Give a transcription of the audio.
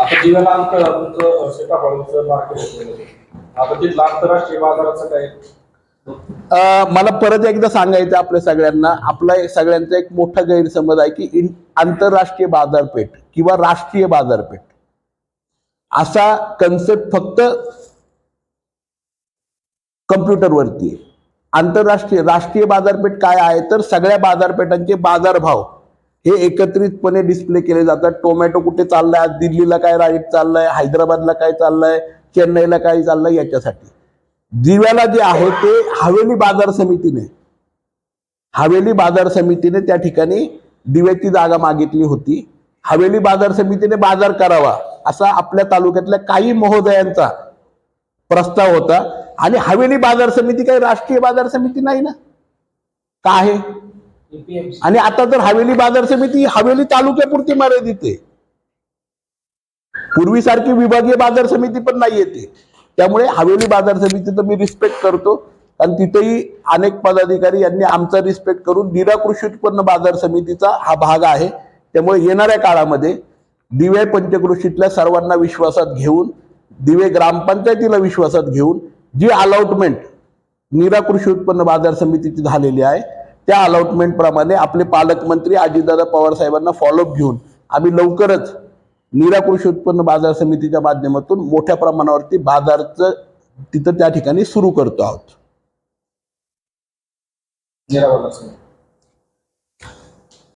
आता दिव्याला अंतर तुमचं सीताफळाचं मार्केट आता तिथलं आंतरराष्ट्रीय बाजाराचं काय? मला परत एकदा सांगायचं आपल्या सगळ्यांना. आपला एक- सगळ्यांचा एक मोठा गैरसमज आहे की आंतरराष्ट्रीय बाजारपेठ किंवा राष्ट्रीय बाजारपेठ. असा कन्सेप्ट फक्त कम्प्युटरवरती आहे. आंतरराष्ट्रीय राष्ट्रीय बाजारपेठ काय आहे? तर सगळ्या बाजारपेठांचे बाजारभाव हे एकत्रितपणे डिस्प्ले केले जातात. टोमॅटो कुठे चाललाय? आज दिल्लीला काय राईट चाललाय? हैदराबादला काय चाललंय? चेन्नईला काय चाललंय? याच्यासाठी. दिव्याला जे आहे ते हवेली बाजार समितीने हवेली बाजार समितीने त्या ठिकाणी दिव्याची जागा मागितली होती. हवेली बाजार समितीने बाजार करावा असा आपल्या तालुक्यातल्या काही महोदयांचा प्रस्ताव होता. आणि हवेली बाजार समिती काही राष्ट्रीय बाजार समिती नाही ना? का आहे? आणि आता तर हवेली बाजार समिती हवेली तालुक्यापुरती मर्यादित आहे पूर्वीसारखी विभागीय बाजार समिती पण नाही येते. त्यामुळे हवेली बाजार समितीचं मी रिस्पेक्ट करतो. आणि तिथेही अनेक पदाधिकारी यांनी आमचा रिस्पेक्ट करून निराकृषी उत्पन्न बाजार समितीचा हा भाग आहे. त्यामुळे येणाऱ्या काळामध्ये दिवे पंचकृषीतल्या सर्वांना विश्वासात घेऊन दिवे ग्रामपंचायतीला विश्वासात घेऊन जी अलॉटमेंट निरा कृषी उत्पन्न बाजार समितीची झालेली आहे त्या अलॉटमेंटप्रमाणे आपले पालकमंत्री अजितदादा पवार साहेबांना फॉलोअप घेऊन आम्ही लवकरच निरा कृषी उत्पन्न बाजार समितीच्या माध्यमातून मोठ्या प्रमाणावरती बाजारचं तिथं त्या ठिकाणी सुरू करतो आहोत.